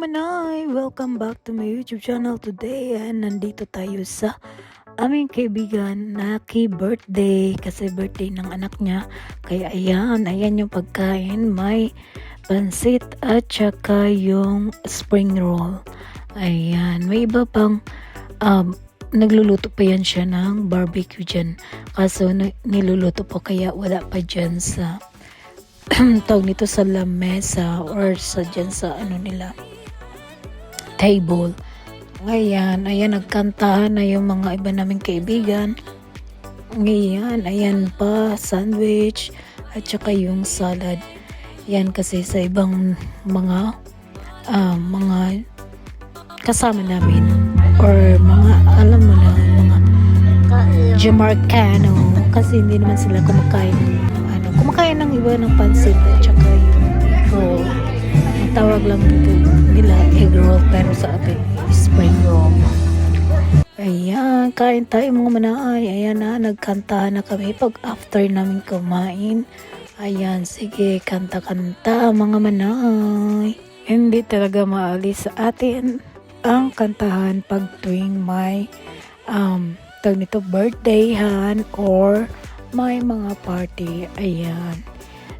manay! Welcome back to my YouTube channel today. And nandito tayo sa aming kaibigan na key birthday kasi birthday ng anak niya. Kaya ayan, ayan yung pagkain may pansit at saka yung spring roll. Ayan, may iba pang um, nagluluto pa yan siya ng barbecue dyan. Kaso niluluto po kaya wala pa dyan sa tawag nito sa lamesa or sa dyan sa ano nila table. Ayan, ayan, nagkantahan na yung mga iba naming kaibigan. Ayan, ayan pa, sandwich, at saka yung salad. Yan kasi sa ibang mga, ah, mga kasama namin. Or mga, alam mo na, mga Jamarcano. Kasi hindi naman sila kumakain. Ano, kumakain ng iba ng pansit at saka tawag lang dito nila egg roll pero sa atin spring roll. Ayan, kain tayo mga manaay. Ayan na, nagkantahan na kami pag after namin kumain. Ayan, sige, kanta-kanta mga manay. Hindi talaga maalis sa atin ang kantahan pag tuwing may um, tawag nito birthdayhan or may mga party. Ayan.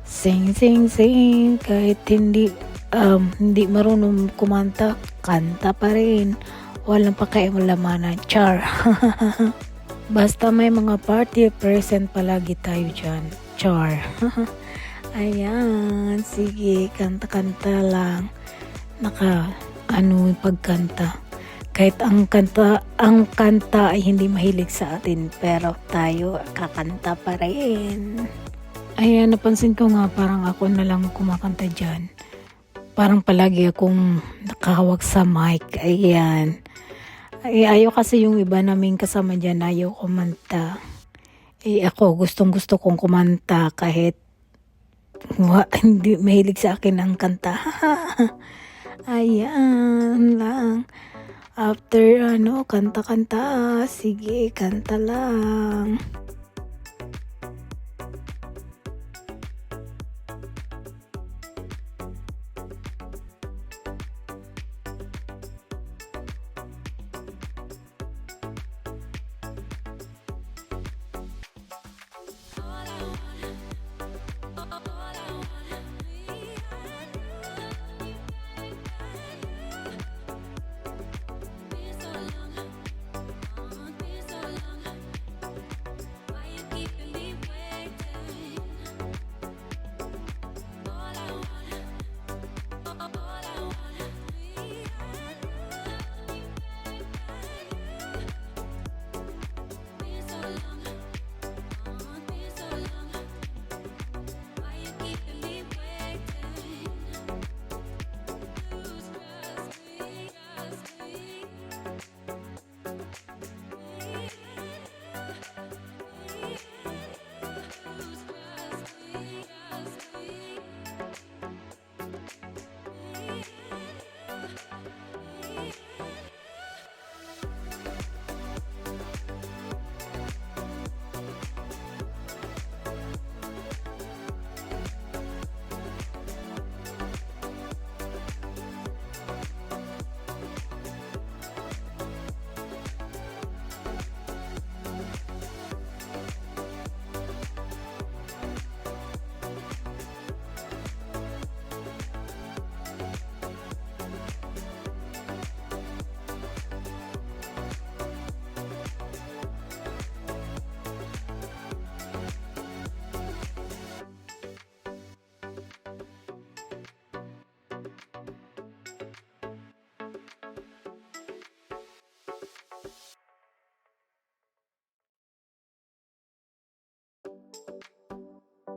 Sing, sing, sing. Kahit hindi um, hindi marunong kumanta, kanta pa rin. Walang pakialamanan. Char. Basta may mga party, present palagi tayo dyan. Char. Ayan. Sige, kanta-kanta lang. Naka, ano, pagkanta. Kahit ang kanta, ang kanta ay hindi mahilig sa atin, pero tayo kakanta pa rin. Ayan, napansin ko nga parang ako na lang kumakanta dyan parang palagi akong nakahawak sa mic. Ayan. Ay, ayaw kasi yung iba naming kasama dyan, ayaw kumanta. Eh ako, gustong gusto kong kumanta kahit wa, hindi mahilig sa akin ang kanta. Ayan lang. After ano, kanta-kanta. Sige, kanta lang.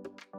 you.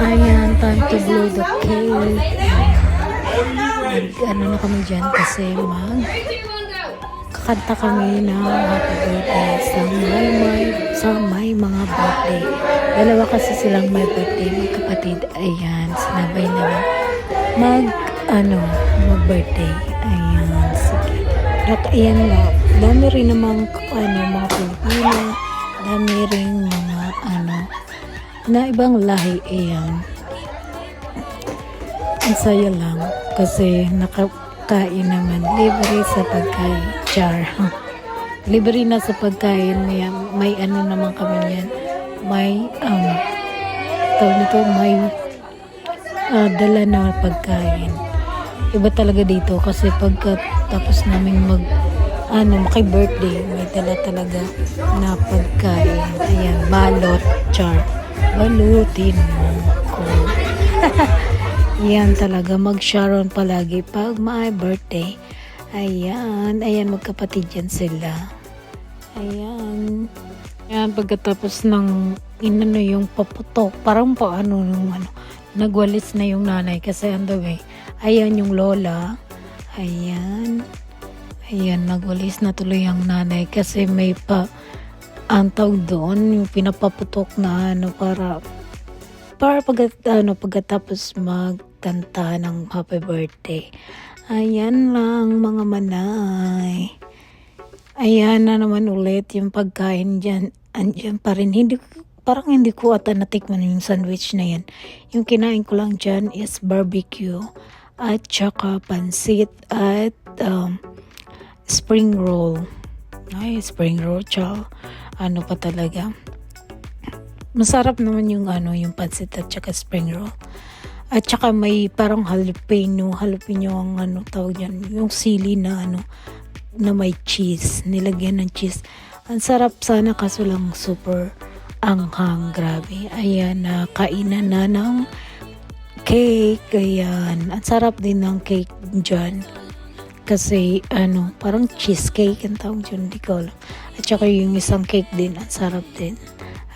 Ayan, time to blow the cake. Nag, ano na kami dyan kasi mag kakanta kami ng happy birthday sa may, may, sa may mga birthday. Dalawa kasi silang may birthday, magkapatid. Ayan, sinabay namin mag, ano, mag birthday. Ayan, sige. Dak, ayan nga, dami rin namang, ano, mga Pilipino, dami rin mga, ano, na ibang lahi. Ayan. Ang saya lang kasi nakakain naman. Libre sa pagkain. Char. Libre na sa pagkain. May, may ano naman kami yan. May, um, tawag nito, may ah, dala na pagkain. Iba talaga dito kasi pagka tapos namin mag ano, maki-birthday, may dala talaga na pagkain. Ayan, balot, char. Balutin ko. Yan talaga, mag-sharon palagi pag my birthday. Ayan, ayan, magkapatid yan sila. Ayan. Ayan, pagkatapos ng inano yung paputok, parang paano nung ano, nagwalis na yung nanay kasi on the way. Ayan yung lola. Ayan. Ayan, nagwalis na tuloy ang nanay kasi may pa ang tawag doon, yung pinapaputok na ano para para pag ano pagkatapos magkanta ng happy birthday. Ayan lang mga manay. Ayan na naman ulit yung pagkain dyan. Andyan pa rin. Hindi, parang hindi ko ata natikman yung sandwich na yan. Yung kinain ko lang dyan is barbecue at saka pansit at um, spring roll. Ay, spring roll, chow. Ano pa talaga. Masarap naman yung ano, yung pansit at saka spring roll. At saka may parang jalapeno, jalapeno ang ano tawag yan, yung sili na ano, na may cheese, nilagyan ng cheese. Ang sarap sana kaso lang super anghang, grabe. Ayan, na na ng cake, ayan. Ang sarap din ng cake dyan. Kasi ano, parang cheesecake ang tawag dyan, hindi ko alam. At saka yung isang cake din, ang sarap din.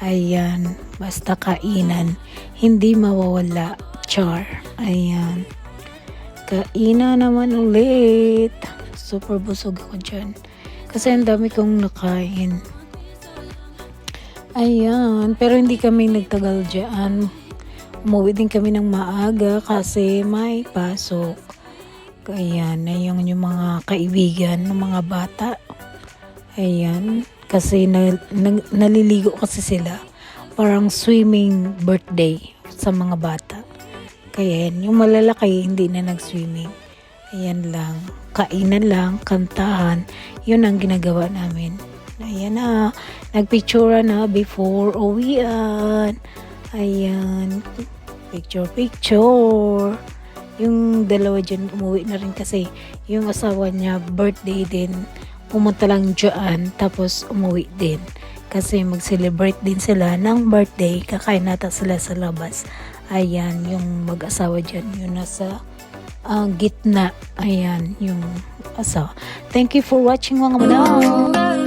Ayan, basta kainan, hindi mawawala. Char. Ayan. Kainan naman ulit. Super busog ako dyan. Kasi ang dami kong nakain. Ayan. Pero hindi kami nagtagal dyan. Umuwi din kami ng maaga kasi may pasok. Ayan. Ayan yung mga kaibigan ng mga bata. Ayan. Kasi na, nag- naliligo kasi sila. Parang swimming birthday sa mga bata. Kaya yan, yung malalaki hindi na nag-swimming. Ayan lang. Kainan lang, kantahan. Yun ang ginagawa namin. Ayan na. Nagpicture na before uwian. Ayan. Picture, picture. Yung dalawa dyan umuwi na rin kasi yung asawa niya birthday din. Pumunta lang dyan tapos umuwi din. Kasi mag-celebrate din sila ng birthday. Kakain nata sila sa labas. Ayan, yung mag-asawa dyan. Yung nasa ah, gitna. Ayan, yung asawa. Thank you for watching mga manaw.